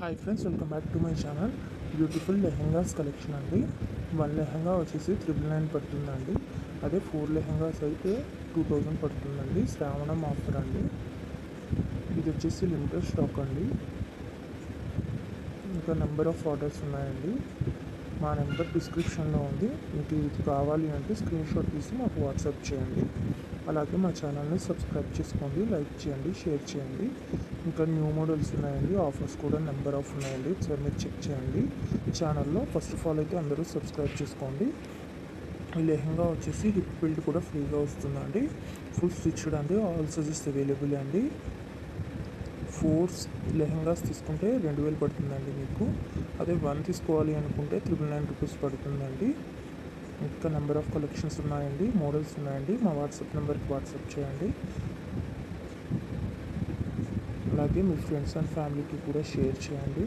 Hi friends welcome back to my channel beautiful lehengas collection అండి. One lehenga వచ్చేసి triple nine పడుతుందండి. అదే four lehengas అయితే టూ థౌజండ్ పడుతుందండి. శ్రావణం ఆఫర్ అండి. ఇది వచ్చేసి లిమిటెడ్ స్టాక్ అండి. ఇంకా నెంబర్ ఆఫ్ ఆర్డర్స్ ఉన్నాయండి. మా నెంబర్ డిస్క్రిప్షన్లో ఉంది. మీకు ఇది కావాలి అంటే స్క్రీన్ షాట్ తీసి మాకు వాట్సాప్ చేయండి. అలాగే మా ఛానల్ని సబ్స్క్రైబ్ చేసుకోండి లైక్ చేయండి షేర్ చేయండి. ఇంకా న్యూ మోడల్స్ ఉన్నాయండి ఆఫర్స్ కూడా నెంబర్ ఆఫ్ ఉన్నాయండి. ఒకసారి మీరు చెక్ చేయండి. ఛానల్లో ఫస్ట్ ఆఫ్ ఆల్ అయితే అందరూ సబ్స్క్రైబ్ చేసుకోండి. ఈ లెహంగా వచ్చేసి హిప్ బిల్డ్ కూడా ఫ్రీగా వస్తుందండి. ఫుల్ స్టిచ్డ్ అండి ఆల్ సైజెస్ అవైలబుల్ అండి. ఫోర్స్ లెహంగాస్ తీసుకుంటే రెండు వేలు పడుతుందండి మీకు. అదే వన్ తీసుకోవాలి అనుకుంటే త్రిబుల్ నైన్ రూపీస్ పడుతుందండి. ఇంకా నెంబర్ ఆఫ్ కలెక్షన్స్ ఉన్నాయండి. మోడల్స్ ఉన్నాయండి. మా వాట్సాప్ నెంబర్కి వాట్సాప్ చేయండి. అలాగే మీ ఫ్రెండ్స్ అండ్ ఫ్యామిలీకి కూడా షేర్ చేయండి.